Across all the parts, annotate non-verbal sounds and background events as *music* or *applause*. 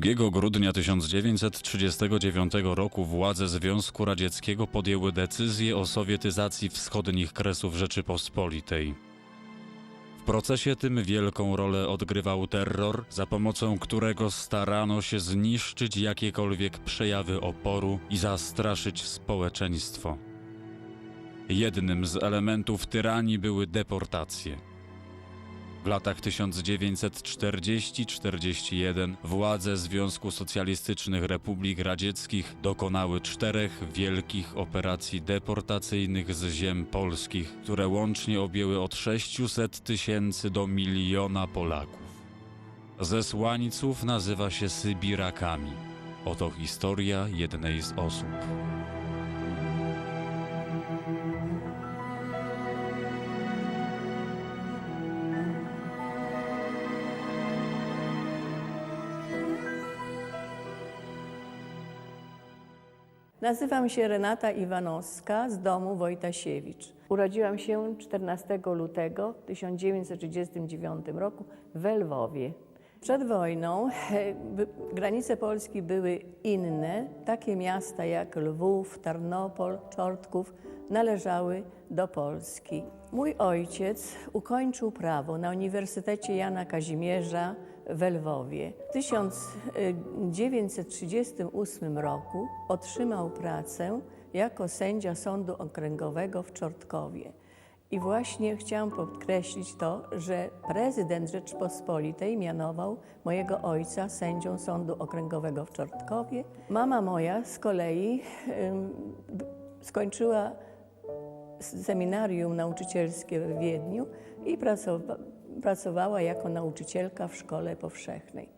2 grudnia 1939 roku władze Związku Radzieckiego podjęły decyzję o sowietyzacji wschodnich kresów Rzeczypospolitej. W procesie tym wielką rolę odgrywał terror, za pomocą którego starano się zniszczyć jakiekolwiek przejawy oporu i zastraszyć społeczeństwo. Jednym z elementów tyranii były deportacje. W latach 1940-41 władze Związku Socjalistycznych Republik Radzieckich dokonały czterech wielkich operacji deportacyjnych z ziem polskich, które łącznie objęły od 600 tysięcy do miliona Polaków. Zesłańców nazywa się Sybirakami. Oto historia jednej z osób. Nazywam się Renata Iwanowska z domu Wojtasiewicz. Urodziłam się 14 lutego 1939 roku w Lwowie. Przed wojną granice Polski były inne. Takie miasta jak Lwów, Tarnopol, Czortków należały do Polski. Mój ojciec ukończył prawo na Uniwersytecie Jana Kazimierza w Lwowie. W 1938 roku otrzymał pracę jako sędzia Sądu Okręgowego w Czortkowie. I właśnie chciałam podkreślić to, że prezydent Rzeczpospolitej mianował mojego ojca sędzią Sądu Okręgowego w Czortkowie. Mama moja z kolei skończyła seminarium nauczycielskie w Wiedniu i pracowa- pracowała jako nauczycielka w szkole powszechnej.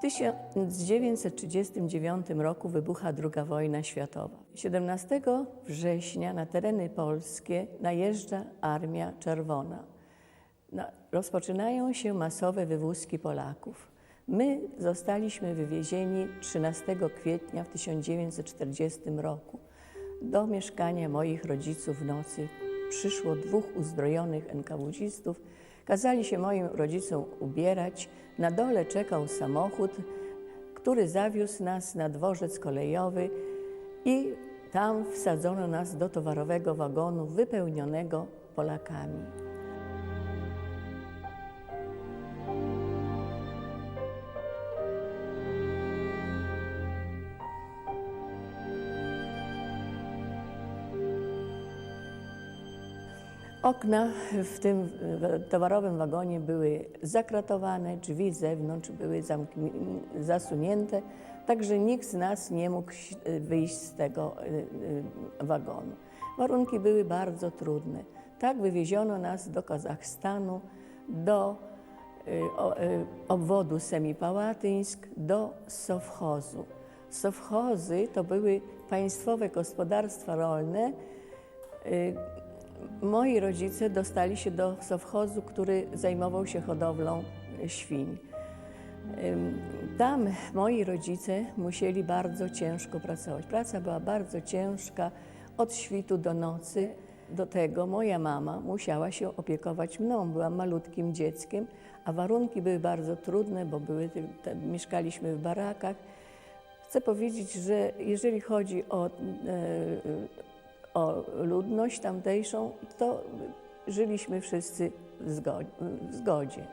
W 1939 roku wybucha II wojna światowa. 17 września na tereny polskie najeżdża Armia Czerwona. Na, rozpoczynają się masowe wywózki Polaków. My zostaliśmy wywiezieni 13 kwietnia w 1940 roku. Do mieszkania moich rodziców w nocy przyszło dwóch uzbrojonych NKWDzistów. Kazali się moim rodzicom ubierać. Na dole czekał samochód, który zawiózł nas na dworzec kolejowy i tam wsadzono nas do towarowego wagonu wypełnionego Polakami. Okna w tym towarowym wagonie były zakratowane, drzwi z zewnątrz były zasunięte, także nikt z nas nie mógł wyjść z tego e, e, wagonu. Warunki były bardzo trudne. Tak wywieziono nas do Kazachstanu, do e, obwodu Semipałatyńsk, do Sowchozu. Sowchozy to były państwowe gospodarstwa rolne, Moi rodzice dostali się do sowchozu, który zajmował się hodowlą e, świń. Tam moi rodzice musieli bardzo ciężko pracować. Praca była bardzo ciężka, od świtu do nocy. Do tego moja mama musiała się opiekować mną, byłam malutkim dzieckiem, a warunki były bardzo trudne, bo były, mieszkaliśmy w barakach. Chcę powiedzieć, że jeżeli chodzi o, e, o ludność tamtejszą, to żyliśmy wszyscy w zgodzie.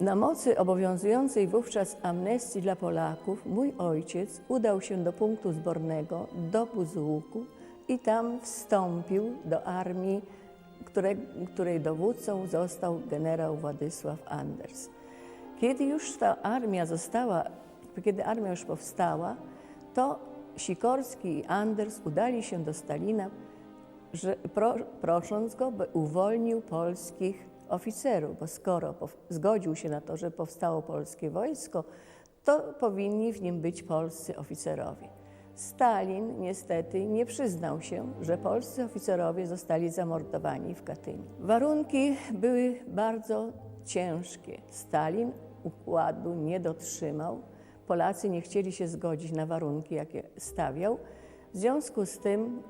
Na mocy obowiązującej wówczas amnestii dla Polaków mój ojciec udał się do punktu zbornego do Buzłuku i tam wstąpił do armii, które, której dowódcą został generał Władysław Anders. Kiedy już ta armia została, kiedy armia już powstała, to Sikorski i Anders udali się do Stalina, że pro, prosząc go, by uwolnił polskich oficerów, bo skoro zgodził się na to, że powstało polskie wojsko, to powinni w nim być polscy oficerowie. Stalin niestety nie przyznał się, że polscy oficerowie zostali zamordowani w Katyniu. Warunki były bardzo ciężkie. Stalin układu nie dotrzymał. Polacy nie chcieli się zgodzić na warunki, jakie stawiał. W związku z tym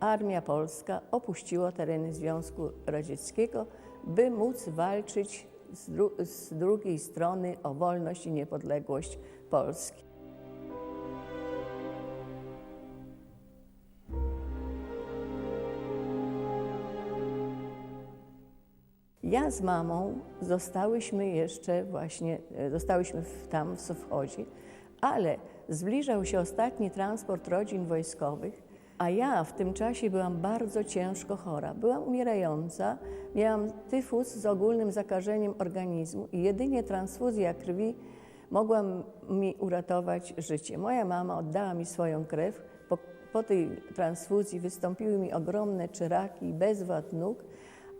armia polska opuściła tereny Związku Radzieckiego, by móc walczyć z, dru- z drugiej strony o wolność i niepodległość Polski. Ja z mamą zostałyśmy jeszcze właśnie, e, zostałyśmy tam w Sofchodzie, ale zbliżał się ostatni transport rodzin wojskowych, a ja w tym czasie byłam bardzo ciężko chora. Byłam umierająca, miałam tyfus z ogólnym zakażeniem organizmu i jedynie transfuzja krwi mogła mi uratować życie. Moja mama oddała mi swoją krew. Po, po tej transfuzji wystąpiły mi ogromne czyraki i nóg,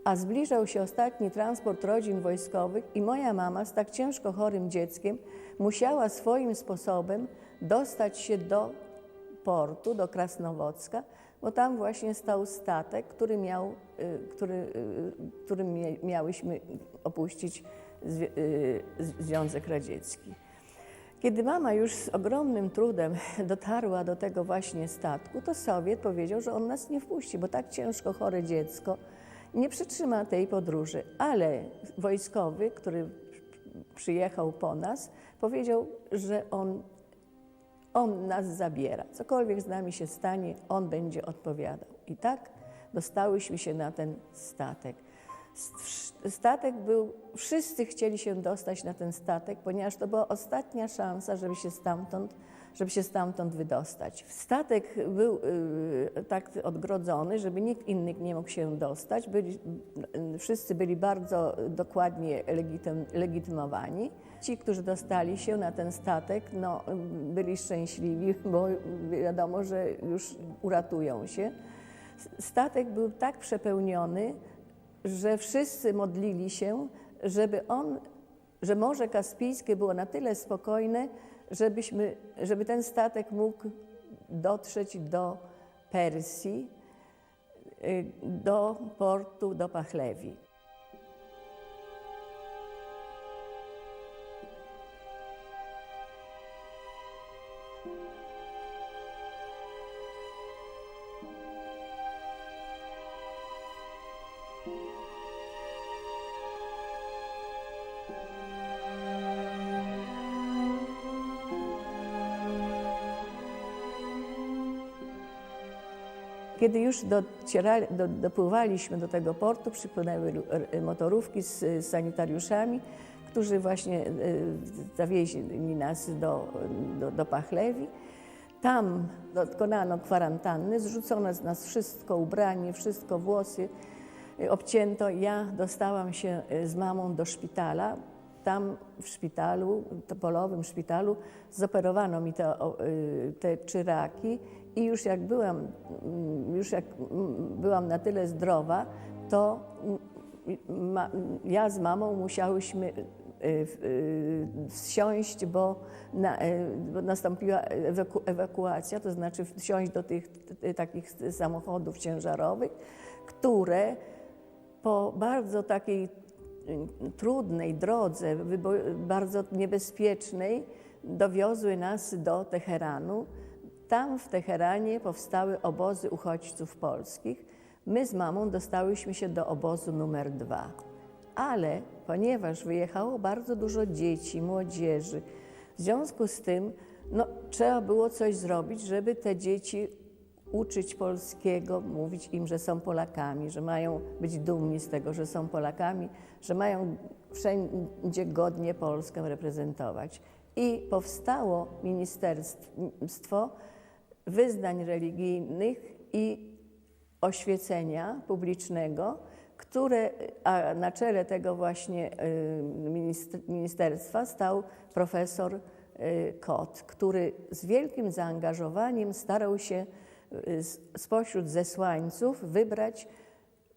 a zbliżał się ostatni transport rodzin wojskowych i moja mama z tak ciężko chorym dzieckiem musiała swoim sposobem dostać się do portu, do Krasnowocka, bo tam właśnie stał statek, który miał, y, który, y, którym miałyśmy opuścić y, Związek Radziecki. Kiedy mama już z ogromnym trudem *laughs* dotarła do tego właśnie statku, to Sowiet powiedział, że on nas nie wpuści, bo tak ciężko chore dziecko nie przetrzyma tej podróży. Ale wojskowy, który przyjechał po nas, powiedział, że on, on nas zabiera. Cokolwiek z nami się stanie, on będzie odpowiadał. I tak dostałyśmy się na ten statek. St- Statek był, wszyscy chcieli się dostać na ten statek, ponieważ to była ostatnia szansa, żeby się stamtąd, żeby się stamtąd wydostać. Statek był y, tak odgrodzony, żeby nikt inny nie mógł się dostać. Byli, y, wszyscy byli bardzo dokładnie legitym, legitymowani. Ci, którzy dostali się na ten statek, no, byli szczęśliwi, bo wiadomo, że już uratują się. Statek był tak przepełniony, że wszyscy modlili się, żeby on, że Morze Kaspijskie było na tyle spokojne, żebyśmy, żeby ten statek mógł dotrzeć do Persji, y, do portu, do Pachlewi. Kiedy już docierali, do, dopływaliśmy do tego portu, przypłynęły motorówki z, sanitariuszami, którzy właśnie e, zawieźli nas do, do, do Pachlewi. Tam dokonano kwarantanny, zrzucono z nas wszystko, ubranie, wszystko, włosy obcięto. Ja dostałam się e, z mamą do szpitala. Tam w szpitalu, topolowym szpitalu, zoperowano mi te, y, te czyraki i już jak byłam, mm, już jak mm, byłam na tyle zdrowa, to mm, ma, ja z mamą musiałyśmy y, y, wsiąść, bo, na, bo nastąpiła ewaku, ewakuacja, to znaczy wsiąść do tych takich samochodów ciężarowych, które po bardzo takiej trudnej drodze, bardzo niebezpiecznej, dowiozły nas do Teheranu. Tam w Teheranie powstały obozy uchodźców polskich. My z mamą dostałyśmy się do obozu numer dwa. Ale ponieważ wyjechało bardzo dużo dzieci, młodzieży, w związku z tym no, trzeba było coś zrobić, żeby te dzieci uczyć polskiego, mówić im, że są Polakami, że mają być dumni z tego, że są Polakami, że mają wszędzie godnie Polskę reprezentować. I powstało Ministerstwo Wyznań Religijnych i Oświecenia Publicznego, które, a na czele tego właśnie y, minist- ministerstwa stał profesor y, Kot, który z wielkim zaangażowaniem starał się spośród zesłańców wybrać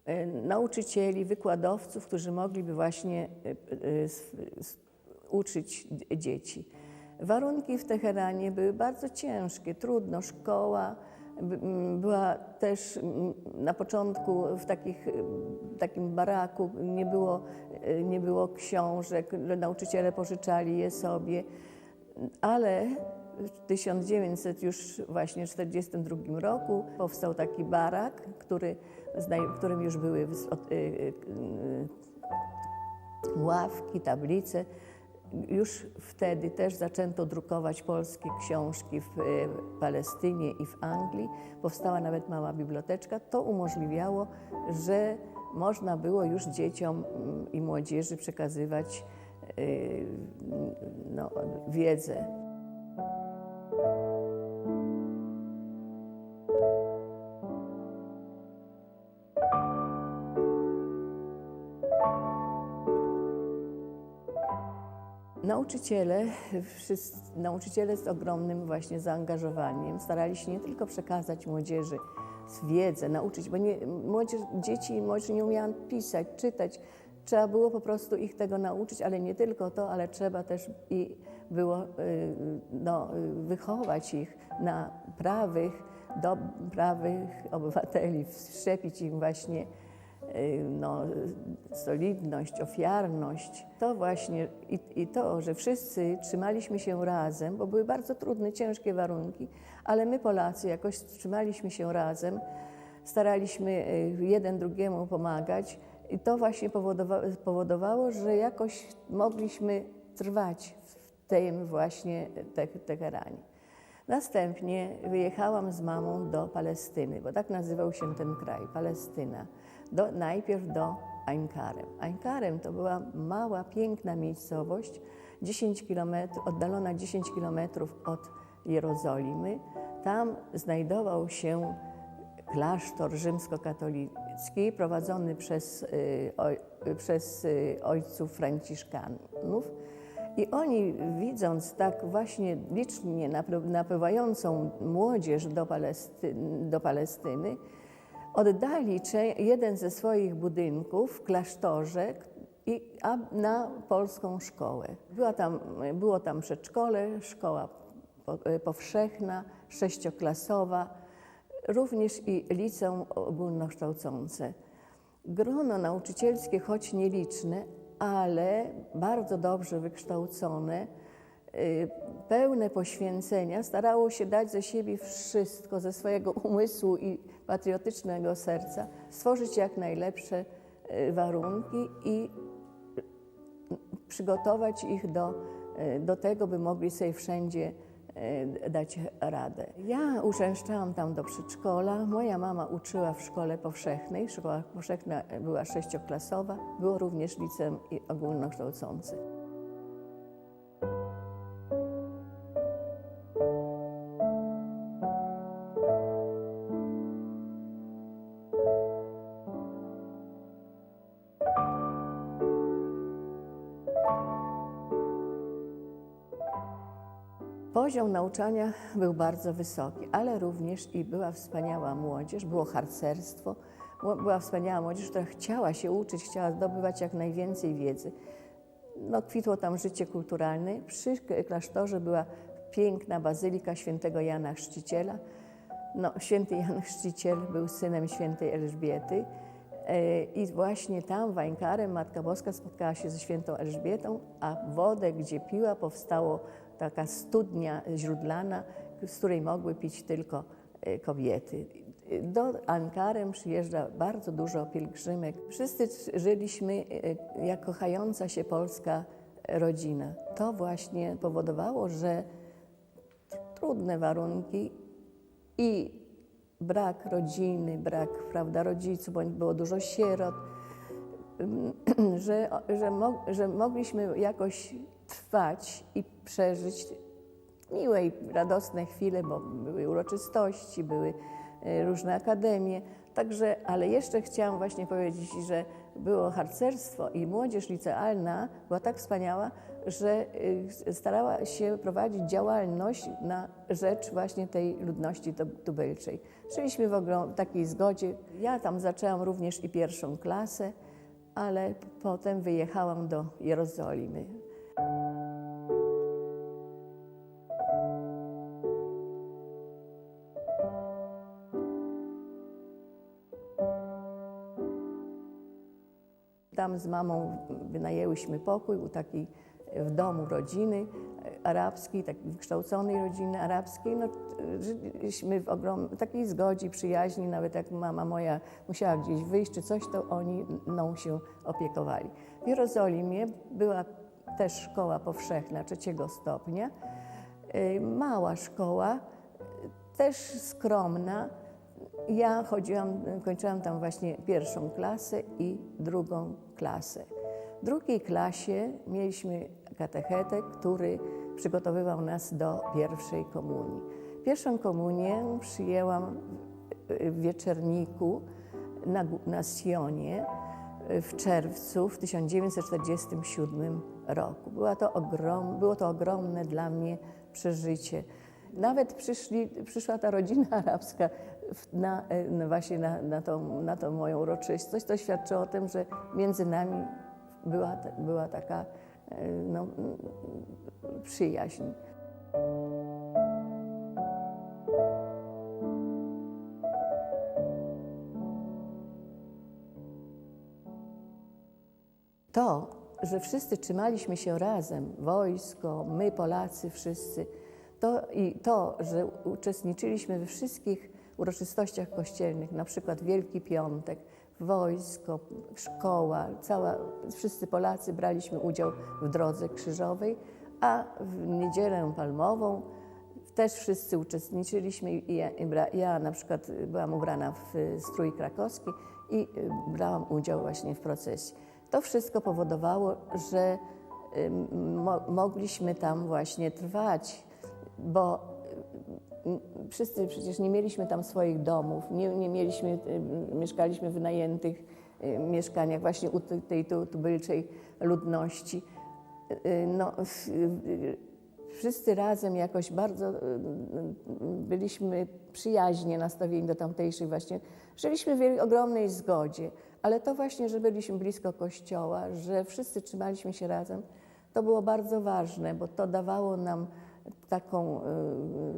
y, nauczycieli, wykładowców, którzy mogliby właśnie s- s- uczyć dzieci. Warunki w Teheranie były bardzo ciężkie, trudno. Szkoła była też na początku w takich, takim baraku, nie było, e, nie było książek, nauczyciele pożyczali je sobie, ale w 1900 już właśnie 42 roku powstał taki barak, który, w którym już były y, y, y, ławki, tablice. Już wtedy też zaczęto drukować polskie książki w Palestynie i w Anglii. Powstała nawet mała biblioteczka. To umożliwiało, że można było już dzieciom mm, i młodzieży przekazywać no, wiedzę. Nauczyciele, wszyscy, nauczyciele z ogromnym właśnie zaangażowaniem starali się nie tylko przekazać młodzieży wiedzę, nauczyć, bo nie, młodzież, dzieci i młodzież nie umiałam pisać, czytać. Trzeba było po prostu ich tego nauczyć, ale nie tylko to, ale trzeba też i było y, no, y, wychować ich na prawych, do, prawych obywateli, wszczepić im właśnie y, no, solidność, ofiarność. To właśnie i, i to, że wszyscy trzymaliśmy się razem, bo były bardzo trudne, ciężkie warunki, ale my Polacy jakoś trzymaliśmy się razem, staraliśmy jeden drugiemu pomagać i to właśnie powodowa powodowało, że jakoś mogliśmy trwać w tym właśnie te Teheranie. Następnie wyjechałam z mamą do Palestyny, bo tak nazywał się ten kraj, Palestyna. Do, najpierw do Ainkarem. Ainkarem to była mała, piękna miejscowość, 10 kilometrów, oddalona 10 kilometrów od Jerozolimy. Tam znajdował się klasztor rzymskokatolicki prowadzony przez, y, przez y, ojców franciszkanów. I oni, widząc tak właśnie licznie napły- napływającą młodzież do, Palesty, do Palestyny, oddali jeden ze swoich budynków w klasztorze i, a, na polską szkołę. Była tam, było tam przedszkole, szkoła po- powszechna, sześcioklasowa, również i liceum ogólnokształcące. Grono nauczycielskie, choć nieliczne, ale bardzo dobrze wykształcone, y, pełne poświęcenia, starało się dać ze siebie wszystko, ze swojego *laughs* umysłu i patriotycznego serca, stworzyć jak najlepsze y, warunki i przygotować ich do, y, do tego, by mogli sobie wszędzie dać radę. Ja uczęszczałam tam do przedszkola. Moja mama uczyła w szkole powszechnej. Szkoła powszechna była sześcioklasowa. Było również liceum i Poziom nauczania był bardzo wysoki, ale również i była wspaniała młodzież, było harcerstwo, była wspaniała młodzież, która chciała się uczyć, chciała zdobywać jak najwięcej wiedzy. No, kwitło tam życie kulturalne. Przy klasztorze była piękna bazylika świętego Jana Chrzciciela. No, święty Jan Chrzciciel był synem świętej Elżbiety e, i właśnie tam w Ainkarem Matka Boska spotkała się ze świętą Elżbietą, a wodę, gdzie piła, powstało taka studnia źródlana, z której mogły pić tylko e, kobiety. Do Ankarem przyjeżdża bardzo dużo pielgrzymek. Wszyscy żyliśmy e, jak kochająca się polska rodzina. To właśnie powodowało, że trudne warunki i brak rodziny, brak prawda, rodziców, bądź było dużo sierot, *clears throat* że, że, mo, że mogliśmy jakoś trwać i przeżyć miłe i radosne chwile, bo były uroczystości, były e, różne akademie. Także, ale jeszcze chciałam właśnie powiedzieć, że było harcerstwo i młodzież licealna była tak wspaniała, że y, starała się prowadzić działalność na rzecz właśnie tej ludności tub- tubylczej. Żyliśmy w ogóle w takiej zgodzie. Ja tam zaczęłam również i pierwszą klasę, ale potem wyjechałam do Jerozolimy. Tam z mamą wynajęłyśmy pokój u takiej w domu rodziny e, arabskiej, takiej wykształconej rodziny arabskiej. No, żyliśmy w ogrom, takiej zgodzie, przyjaźni, nawet jak mama moja musiała gdzieś wyjść czy coś, to oni mną się opiekowali. W Jerozolimie była też szkoła powszechna trzeciego stopnia, e, mała szkoła, e, też skromna. Ja chodziłam, kończyłam tam właśnie pierwszą klasę i drugą klasę. W drugiej klasie mieliśmy katechetę, który przygotowywał nas do pierwszej komunii. Pierwszą komunię przyjęłam w wieczerniku na, na Sionie w czerwcu w 1947 roku. Była to ogrom, było to ogromne dla mnie przeżycie. Nawet przyszli, przyszła ta rodzina *laughs* arabska na, e, na właśnie na, na, tą, na tą moją uroczystość. To świadczy o tym, że między nami była, była taka e, no, przyjaźń. To, że wszyscy trzymaliśmy się razem, wojsko, my Polacy wszyscy, to i to, że uczestniczyliśmy we wszystkich uroczystościach kościelnych, na przykład Wielki Piątek, wojsko, szkoła, cała, wszyscy Polacy braliśmy udział w drodze krzyżowej, a w niedzielę palmową też wszyscy uczestniczyliśmy ja, ja na przykład byłam ubrana w strój krakowski i y, brałam udział właśnie w procesji. To wszystko powodowało, że y, mo, mogliśmy tam właśnie trwać, bo wszyscy przecież nie mieliśmy tam swoich domów, nie, nie mieliśmy, y, mieszkaliśmy w wynajętych y, mieszkaniach właśnie u tej, tej tu- tubylczej ludności. Y, No, wszyscy razem jakoś bardzo byliśmy przyjaźnie nastawieni do tamtejszej właśnie. Żyliśmy w ogromnej zgodzie, ale to właśnie, że byliśmy blisko kościoła, że wszyscy trzymaliśmy się razem, to było bardzo ważne, bo to dawało nam taką y,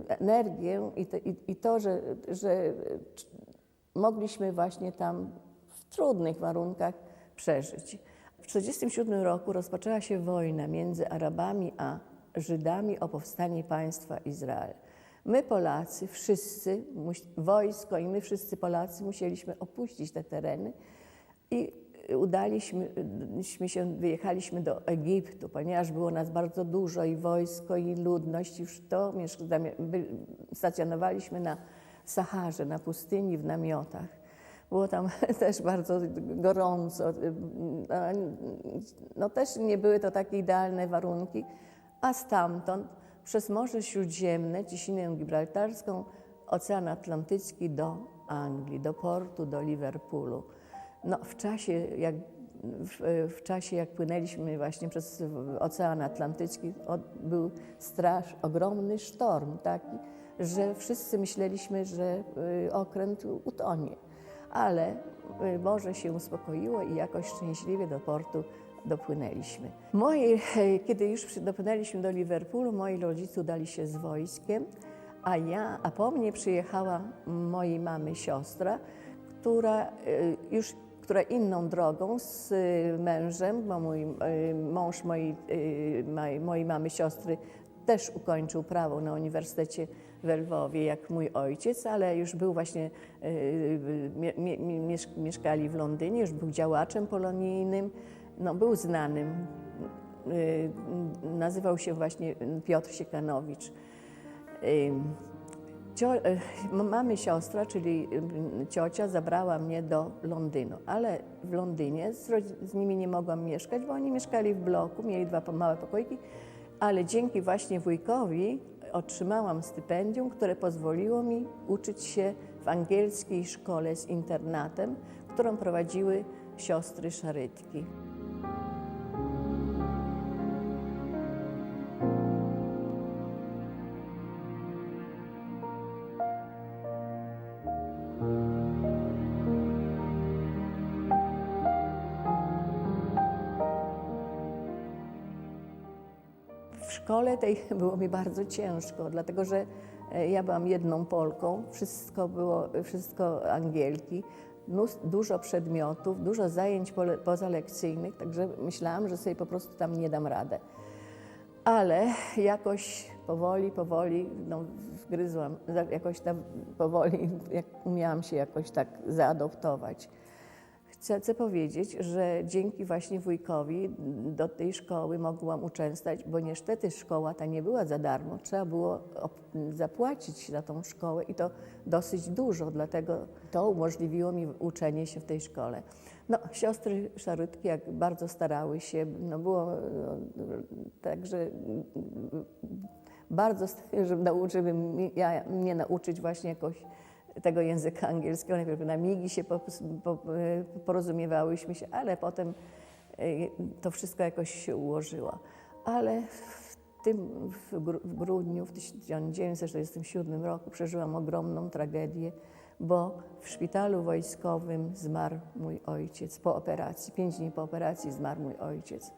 energię i, i, i to, że, że mogliśmy właśnie tam w trudnych warunkach przeżyć. W 1947 roku rozpoczęła się wojna między Arabami a Żydami o powstanie państwa Izrael. My Polacy, wszyscy, wojsko i my wszyscy Polacy musieliśmy opuścić te tereny i udaliśmy śmy się, wyjechaliśmy do Egiptu, ponieważ było nas bardzo dużo i wojsko, i ludność, już to stacjonowaliśmy na Saharze, na pustyni w namiotach. Było tam *laughs* też bardzo gorąco. No też nie były to takie idealne warunki, a stamtąd przez Morze Śródziemne, Ciśnienę Gibraltarską, Ocean Atlantycki do Anglii, do portu, do Liverpoolu. No, w czasie, jak, w, w czasie, jak płynęliśmy właśnie przez Ocean Atlantycki, od, był strasz, ogromny sztorm taki, że wszyscy myśleliśmy, że y, okręt utonie. Ale y, morze się uspokoiło i jakoś szczęśliwie do portu dopłynęliśmy. Moi, *laughs* kiedy już dopłynęliśmy do Liverpoolu, moi rodzice udali się z wojskiem, a ja, a po mnie przyjechała mojej mamy siostra, która y, już która inną drogą z y, mężem, bo mój y, mąż mojej, y, mojej- mamy siostry też ukończył prawo na Uniwersytecie w Lwowie, jak mój ojciec, ale już był właśnie, mie, mie, miesz- mieszkali w Londynie, już był działaczem polonijnym, no, był znanym. Nazywał się właśnie Piotr Siekanowicz. Cio, e, mamy siostra, czyli ciocia, zabrała mnie do Londynu, ale w Londynie z, z nimi nie mogłam mieszkać, bo oni mieszkali w bloku, mieli dwa małe pokoiki, ale dzięki właśnie wujkowi otrzymałam stypendium, które pozwoliło mi uczyć się w angielskiej szkole z internatem, którą prowadziły siostry Szarytki. Szkole tej *laughs* było mi bardzo ciężko, dlatego że e, ja byłam jedną Polką, wszystko było, wszystko Angielki, dużo przedmiotów, dużo zajęć pozalekcyjnych, także myślałam, że sobie po prostu tam nie dam radę. Ale jakoś powoli, powoli, no, wgryzłam, jakoś tam powoli, jak umiałam się jakoś tak zaadoptować. Chcę, chcę powiedzieć, że dzięki właśnie wujkowi do tej szkoły mogłam uczęstać, bo niestety szkoła ta nie była za darmo. Trzeba było zapłacić za tą szkołę i to dosyć dużo, dlatego to umożliwiło mi uczenie się w tej szkole. No, siostry Szarytki jak bardzo starały się, no było no, także bardzo, żeby, nauczy, żeby mi- ja, mnie nauczyć właśnie jakoś tego języka angielskiego. Najpierw na migi się po, porozumiewałyśmy się, ale potem e, to wszystko jakoś się ułożyło. Ale w tym w grudniu w 1947 roku przeżyłam ogromną tragedię, bo w szpitalu wojskowym zmarł mój ojciec po operacji. Pięć dni po operacji zmarł mój ojciec.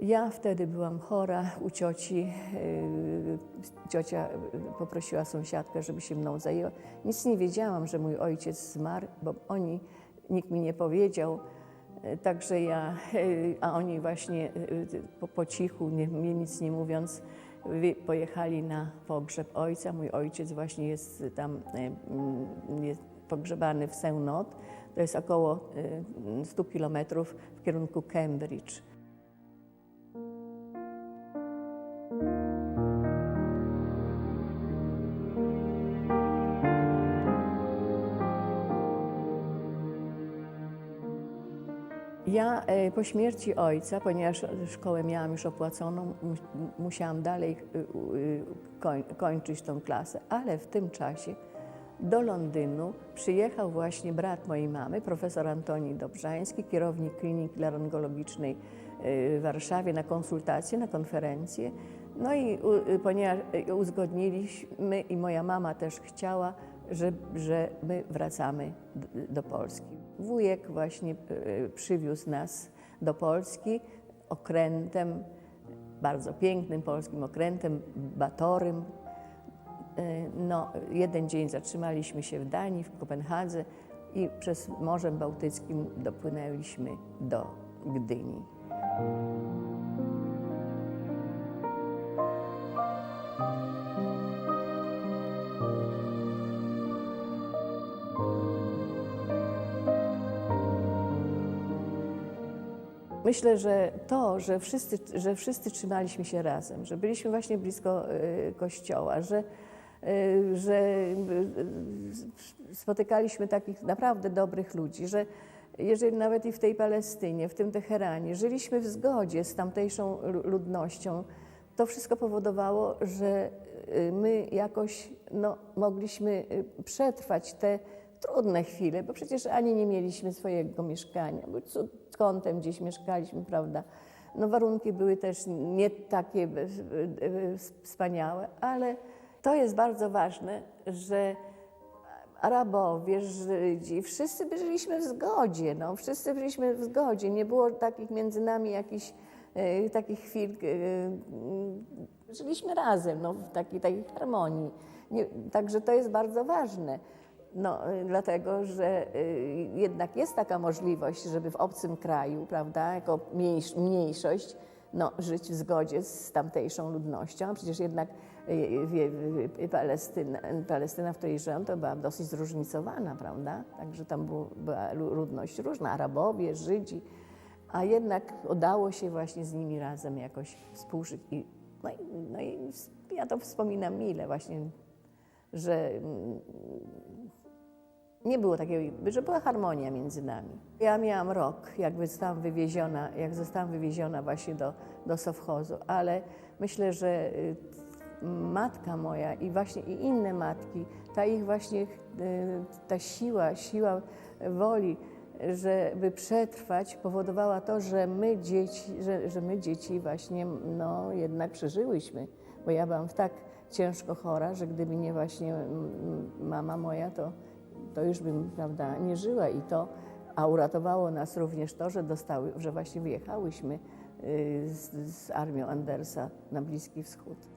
Ja wtedy byłam chora u cioci. Yy, Ciocia poprosiła sąsiadkę, żeby się mną zajęła. Nic nie wiedziałam, że mój ojciec zmarł, bo oni, nikt mi nie powiedział. Yy, Także ja, yy, a oni właśnie yy, po, po cichu, nie, mnie nic nie mówiąc, pojechali na pogrzeb ojca. Mój ojciec właśnie jest tam yy, jest pogrzebany w Seunot. To jest około yy, 100 kilometrów w kierunku Cambridge. Ja e, po śmierci ojca, ponieważ szkołę miałam już opłaconą, mu- musiałam dalej y, koń, kończyć tą klasę, ale w tym czasie do Londynu przyjechał właśnie brat mojej mamy, profesor Antoni Dobrzański, kierownik kliniki laryngologicznej w Warszawie na konsultacje, na konferencję. No i ponieważ uzgodniliśmy i moja mama też chciała, że, że my wracamy do Polski. Wujek właśnie y, przywiózł nas do Polski okrętem, bardzo pięknym polskim okrętem, batorym. Y, No, jeden dzień zatrzymaliśmy się w Danii, w Kopenhadze i przez Morzem Bałtyckim dopłynęliśmy do Gdyni. Myślę, że to, że wszyscy, że wszyscy trzymaliśmy się razem, że byliśmy właśnie blisko y, kościoła, że, y, że y, spotykaliśmy takich naprawdę dobrych ludzi, że jeżeli nawet i w tej Palestynie, w tym Teheranie, żyliśmy w zgodzie z tamtejszą lu- ludnością, to wszystko powodowało, że my jakoś no, mogliśmy przetrwać te trudne chwile, bo przecież ani nie mieliśmy swojego mieszkania, bo co- kątem gdzieś mieszkaliśmy, prawda? No warunki były też nie takie e, e, wspaniałe, ale to jest bardzo ważne, że Arabowie, Żydzi, wszyscy żyliśmy w zgodzie, no, wszyscy byliśmy w zgodzie. Nie było takich między nami jakichś e, takich chwil, e, mm, żyliśmy razem, no, w takiej, takiej harmonii. Nie, także to jest bardzo ważne. No, y, dlatego, że y, jednak jest taka możliwość, żeby w obcym kraju, prawda, jako mniejsz, mniejszość, no, żyć w zgodzie z tamtejszą ludnością. Przecież jednak y, Palestyna, Palestyna, w której żyłam, to była dosyć zróżnicowana, prawda? Także tam była lu- ludność różna, Arabowie, Żydzi, a jednak udało się właśnie z nimi razem jakoś współżyć. I, no, i, no i ja to wspominam mile właśnie, że mm, nie było takiej, że była harmonia między nami. Ja miałam rok, jak zostałam wywieziona, jak zostałam wywieziona właśnie do, do Sowchozu, ale myślę, że y, matka moja i właśnie i inne matki, ta ich właśnie, y, ta siła, siła woli, żeby przetrwać, powodowała to, że my dzieci, że, że my dzieci właśnie no, jednak przeżyłyśmy, bo ja byłam tak ciężko chora, że gdyby nie właśnie mm, mama moja, to to już bym, prawda, nie żyła i to, a uratowało nas również to, że dostały, że właśnie wyjechałyśmy y, z, z armią Andersa na Bliski Wschód.